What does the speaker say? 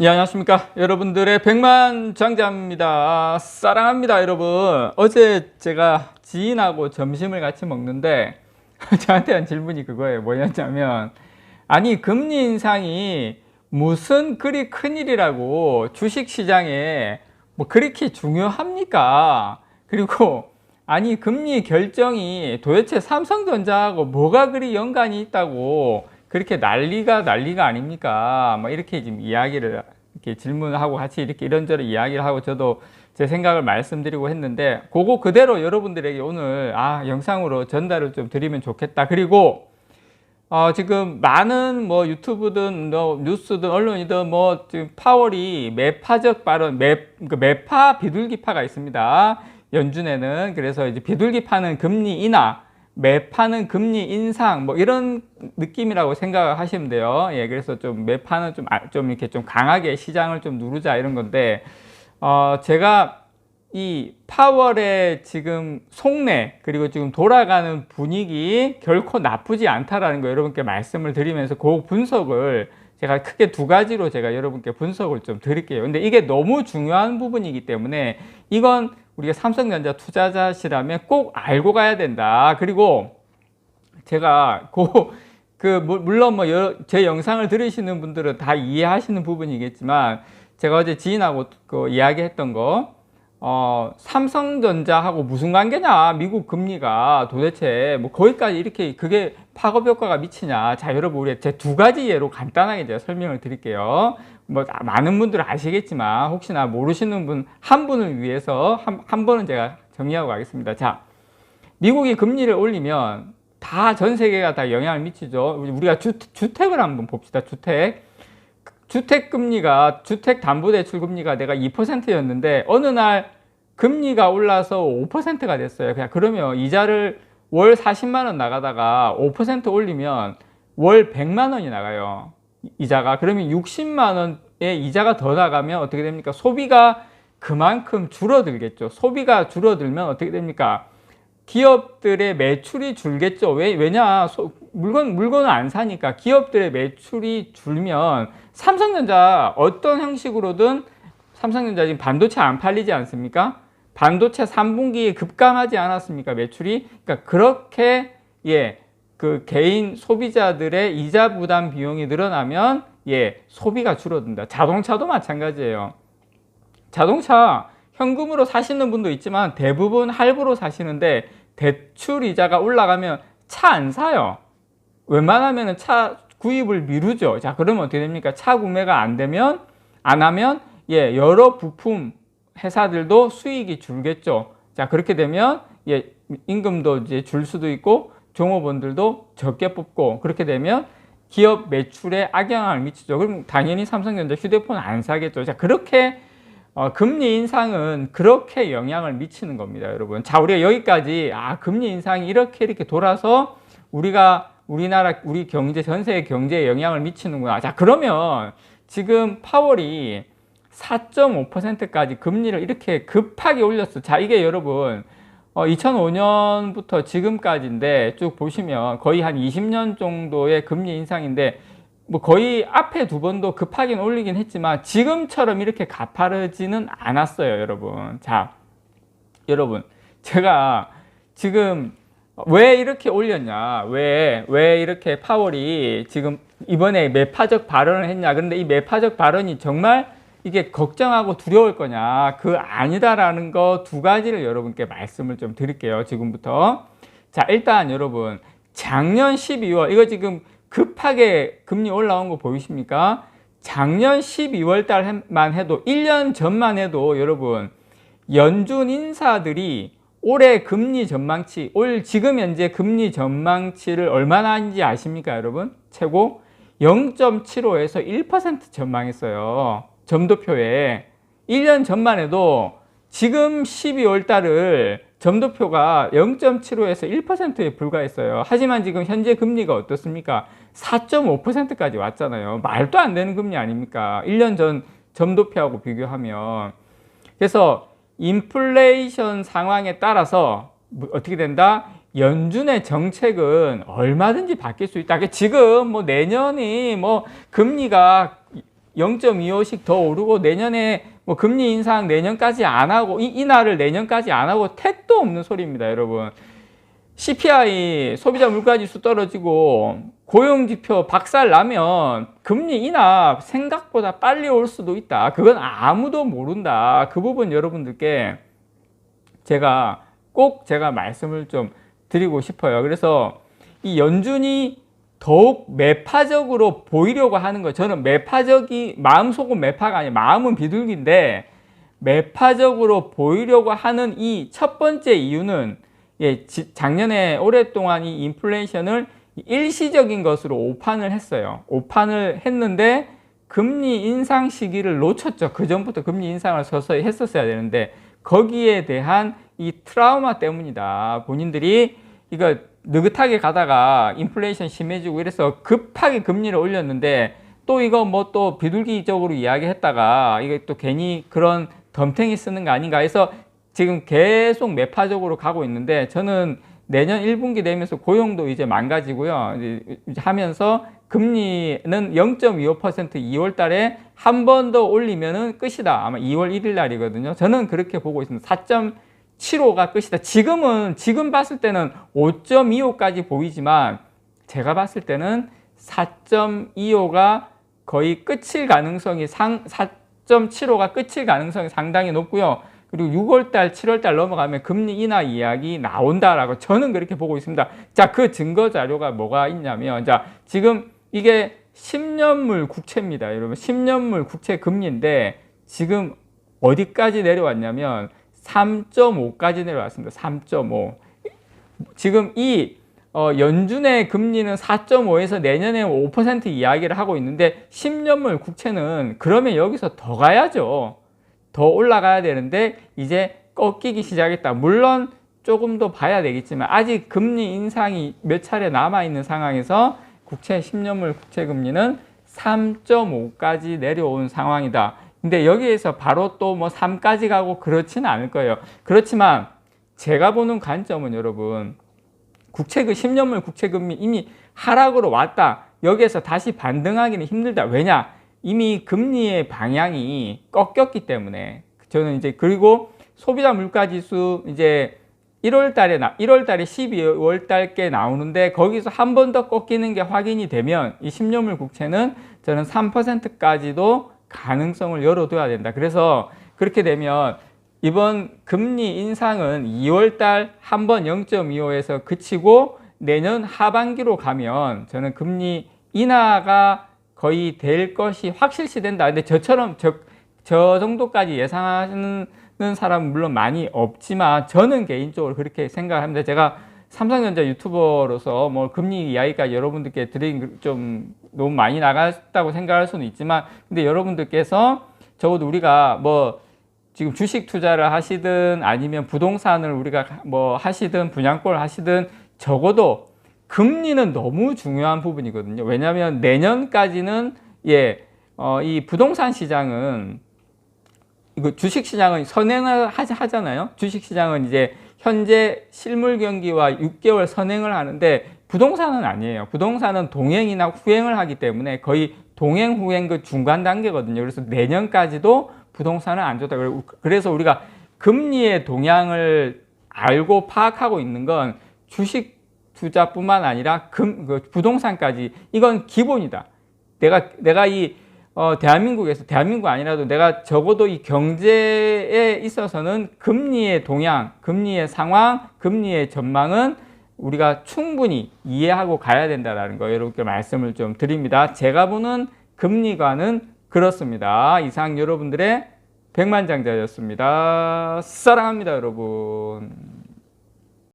예, 안녕하십니까. 여러분들의 백만 장자입니다. 사랑합니다, 여러분. 어제 제가 지인하고 점심을 같이 먹는데, 저한테 한 질문이 그거예요. 뭐였냐면, 아니, 금리 인상이 무슨 그리 큰일이라고 주식 시장에 뭐 그렇게 중요합니까? 그리고, 아니, 금리 결정이 도대체 삼성전자하고 뭐가 그리 연관이 있다고 그렇게 난리가 난리가 아닙니까? 뭐 이렇게 지금 이야기를 이렇게 질문하고 같이 이렇게 이런저런 이야기를 하고 저도 제 생각을 말씀드리고 했는데 그거 그대로 여러분들에게 오늘 아 영상으로 전달을 좀 드리면 좋겠다. 그리고 어, 지금 많은 뭐 유튜브든 뭐 뉴스든 언론이든 뭐 지금 파월이 매파적 발언, 매, 그 매파 비둘기파가 있습니다. 연준에는 그래서 이제 비둘기파는 금리 인하, 매파는 금리 인상 뭐 이런 느낌이라고 생각을 하시면 돼요. 예, 그래서 좀 매파는 좀, 아, 좀 이렇게 좀 강하게 시장을 좀 누르자 이런 건데, 어, 제가 이 파월의 지금 속내 그리고 지금 돌아가는 분위기 결코 나쁘지 않다라는 거 여러분께 말씀을 드리면서 그 분석을 제가 크게 두 가지로 제가 여러분께 분석을 좀 드릴게요. 근데 이게 너무 중요한 부분이기 때문에 이건 우리가 삼성전자 투자자시라면 꼭 알고 가야 된다. 그리고 제가 그, 그 물론 뭐 제 영상을 들으시는 분들은 다 이해하시는 부분이겠지만 제가 어제 지인하고 그 이야기했던 거 어, 삼성전자하고 무슨 관계냐? 미국 금리가 도대체 뭐 거기까지 이렇게 그게 파급 효과가 미치냐? 자, 여러분 우리 제 두 가지 예로 간단하게 제가 설명을 드릴게요. 뭐 많은 분들은 아시겠지만 혹시나 모르시는 분 한 분을 위해서 한, 한 번은 제가 정리하고 가겠습니다. 자, 미국이 금리를 올리면 다 전 세계가 다 영향을 미치죠. 우리가 주, 주택을 한번 봅시다. 주택. 주택 금리가 주택 담보 대출 금리가 내가 2%였는데 어느 날 금리가 올라서 5%가 됐어요. 그냥 그러면 이자를 월 40만 원 나가다가 5% 올리면 월 100만 원이 나가요. 이자가 그러면 60만 원의 이자가 더 나가면 어떻게 됩니까? 소비가 그만큼 줄어들겠죠. 소비가 줄어들면 어떻게 됩니까? 기업들의 매출이 줄겠죠. 왜, 왜냐? 소, 물건, 물건을 안 사니까 기업들의 매출이 줄면 삼성전자 어떤 형식으로든 삼성전자 지금 반도체 안 팔리지 않습니까? 반도체 3분기에 급감하지 않았습니까? 매출이? 그러니까 그렇게 예, 그 개인 소비자들의 이자 부담 비용이 늘어나면 예, 소비가 줄어든다. 자동차도 마찬가지예요. 자동차 현금으로 사시는 분도 있지만 대부분 할부로 사시는데 대출 이자가 올라가면 차 안 사요. 웬만하면 차 구입을 미루죠. 자, 그러면 어떻게 됩니까? 차 구매가 안 되면, 안 하면, 예, 여러 부품 회사들도 수익이 줄겠죠. 자, 그렇게 되면, 예, 임금도 이제 줄 수도 있고, 종업원들도 적게 뽑고, 그렇게 되면 기업 매출에 악영향을 미치죠. 그럼 당연히 삼성전자 휴대폰 안 사겠죠. 자, 그렇게 어, 금리 인상은 그렇게 영향을 미치는 겁니다, 여러분. 자, 우리가 여기까지, 아, 금리 인상이 이렇게 이렇게 돌아서 우리가 우리나라 우리 경제 전 세계 경제에 영향을 미치는구나. 자 그러면 지금 파월이 4.5%까지 금리를 이렇게 급하게 올렸어. 자 이게 여러분 어, 2005년부터 지금까지인데 쭉 보시면 거의 한 20년 정도의 금리 인상인데 뭐 거의 앞에 두 번도 급하게 올리긴 했지만 지금처럼 이렇게 가파르지는 않았어요, 여러분. 자, 여러분 제가 지금 왜 이렇게 올렸냐? 왜, 왜 이렇게 파월이 지금 이번에 매파적 발언을 했냐? 그런데 이 매파적 발언이 정말 이게 걱정하고 두려울 거냐? 그 아니다라는 거 두 가지를 여러분께 말씀을 좀 드릴게요. 지금부터. 자, 일단 여러분, 작년 12월, 이거 지금 급하게 금리 올라온 거 보이십니까? 작년 12월 달만 해도, 1년 전만 해도 여러분, 연준 인사들이 올해 금리 전망치, 올 지금 현재 금리 전망치를 얼마나 하는지 아십니까, 여러분? 최고 0.75에서 1% 전망했어요. 점도표에. 1년 전만 해도 지금 12월 달을 점도표가 0.75에서 1%에 불과했어요. 하지만 지금 현재 금리가 어떻습니까? 4.5%까지 왔잖아요. 말도 안 되는 금리 아닙니까? 1년 전 점도표하고 비교하면. 그래서 인플레이션 상황에 따라서 뭐 어떻게 된다? 연준의 정책은 얼마든지 바뀔 수 있다. 지금 뭐 내년이 뭐 금리가 0.25씩 더 오르고 내년에 뭐 금리 인상 내년까지 안 하고 이 인하를 내년까지 안 하고 택도 없는 소리입니다, 여러분. CPI 소비자 물가지수 떨어지고 고용지표 박살 나면 금리 인하 생각보다 빨리 올 수도 있다. 그건 아무도 모른다. 그 부분 여러분들께 제가 꼭 제가 말씀을 좀 드리고 싶어요. 그래서 이 연준이 더욱 매파적으로 보이려고 하는 거 저는 매파적이 마음속은 매파가 아니라 마음은 비둘기인데 매파적으로 보이려고 하는 이 첫 번째 이유는 예, 지- 작년에 오랫동안 이 인플레이션을 일시적인 것으로 오판을 했어요. 오판을 했는데 금리 인상 시기를 놓쳤죠. 그 전부터 금리 인상을 서서히 했었어야 되는데 거기에 대한 이 트라우마 때문이다. 본인들이 이거 느긋하게 가다가 인플레이션 심해지고 이래서 급하게 금리를 올렸는데 또 이거 뭐 또 비둘기적으로 이야기했다가 이게 또 괜히 그런 덤탱이 쓰는 거 아닌가 해서 지금 계속 매파적으로 가고 있는데 저는 내년 1분기 되면서 고용도 이제 망가지고요. 이제 하면서 금리는 0.25% 2월 달에 한 번 더 올리면은 끝이다. 아마 2월 1일 날이거든요. 저는 그렇게 보고 있습니다. 4.75가 끝이다. 지금은 지금 봤을 때는 5.25까지 보이지만 제가 봤을 때는 4.25가 거의 끝일 가능성이 상 4.75가 끝일 가능성이 상당히 높고요. 그리고 6월달, 7월달 넘어가면 금리 인하 이야기 나온다라고 저는 그렇게 보고 있습니다. 자, 그 증거 자료가 뭐가 있냐면, 자, 지금 이게 10년물 국채입니다. 여러분, 10년물 국채 금리인데 지금 어디까지 내려왔냐면 3.5까지 내려왔습니다. 3.5. 지금 이 어, 연준의 금리는 4.5에서 내년에 5% 이야기를 하고 있는데 10년물 국채는 그러면 여기서 더 가야죠. 더 올라가야 되는데 이제 꺾이기 시작했다. 물론 조금 더 봐야 되겠지만 아직 금리 인상이 몇 차례 남아 있는 상황에서 국채 10년물 국채 금리는 3.5까지 내려온 상황이다. 근데 여기에서 바로 또 뭐 3까지 가고 그렇지는 않을 거예요. 그렇지만 제가 보는 관점은 여러분 국채 그 10년물 국채 금리 이미 하락으로 왔다. 여기에서 다시 반등하기는 힘들다. 왜냐? 이미 금리의 방향이 꺾였기 때문에 저는 이제 그리고 소비자 물가 지수 이제 1월 달에 나 1월 달에 12월 달께 나오는데 거기서 한 번 더 꺾이는 게 확인이 되면 이 10년물 국채는 저는 3%까지도 가능성을 열어둬야 된다. 그래서 그렇게 되면 이번 금리 인상은 2월 달 한 번 0.25에서 그치고 내년 하반기로 가면 저는 금리 인하가 거의 될 것이 확실시 된다. 근데 저처럼 저, 저 정도까지 예상하는 사람은 물론 많이 없지만 저는 개인적으로 그렇게 생각합니다. 제가 삼성전자 유튜버로서 뭐 금리 이야기까지 여러분들께 드린 좀 너무 많이 나갔다고 생각할 수는 있지만 근데 여러분들께서 적어도 우리가 뭐 지금 주식 투자를 하시든 아니면 부동산을 우리가 뭐 하시든 분양권을 하시든 적어도 금리는 너무 중요한 부분이거든요. 왜냐하면 내년까지는 예, 어, 이 부동산 시장은 이거 주식 시장은 선행을 하- 하잖아요. 주식 시장은 이제 현재 실물 경기와 6개월 선행을 하는데 부동산은 아니에요. 부동산은 동행이나 후행을 하기 때문에 거의 동행 후행 그 중간 단계거든요. 그래서 내년까지도 부동산은 안 좋다. 그래서 우리가 금리의 동향을 알고 파악하고 있는 건 주식 투자뿐만 아니라 금, 그 부동산까지 이건 기본이다. 내가 내가 이 어, 대한민국에서 대한민국 아니라도 내가 적어도 이 경제에 있어서는 금리의 동향, 금리의 상황, 금리의 전망은 우리가 충분히 이해하고 가야 된다라는 거 여러분께 말씀을 좀 드립니다. 제가 보는 금리관은 그렇습니다. 이상 여러분들의 백만장자였습니다. 사랑합니다, 여러분.